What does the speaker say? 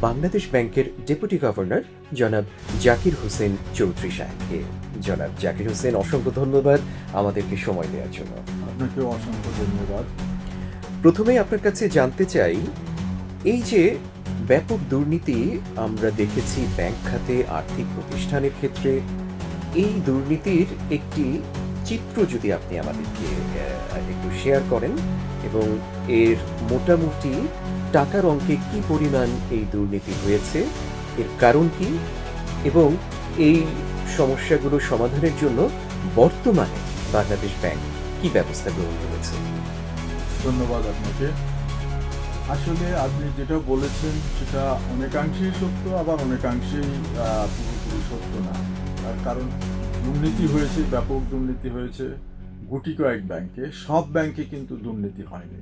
বাংলাদেশ ব্যাংকের deputy governor জনাব জাকির হোসেন চৌধুরী সাহেবকে। জনাব জাকির হোসেন অসংখ্য ধন্যবাদ আমাদেরকে সময় দেওয়ার জন্য। আপনাকেও অসংখ্য ধন্যবাদ। প্রথমেই আপনার কাছে জানতে চাই এই যে ব্যাপক দুর্নীতি আমরা দেখেছি ব্যাংক খাতে আর্থিক প্রতিষ্ঠানের ক্ষেত্রে এই দুর্নীতির একটি চিত্র যদি আপনি আমাদেরকে একটু শেয়ার করেন এবং এর মোটামুটি টাকার অঙ্কে কি পরিমাণ এই দুর্নীতি হয়েছে, এর কারণ কি এবং এই সমস্যাগুলো সমাধানের জন্য বর্তমানে বাংলাদেশ ব্যাংক কি ব্যবস্থা গ্রহণ করেছে? ধন্যবাদ আপনাকে। আসলে আপনি যেটা বলেছেন সেটা অনেকাংশেই সত্য, আবার অনেকাংশেই পুরোপুরি সত্য না। তার কারণ দুর্নীতি হয়েছে ব্যাপক দুর্নীতি হয়েছে গুটি কয়েক ব্যাংকে সব ব্যাংকে কিন্তু দুর্নীতি হয়নি।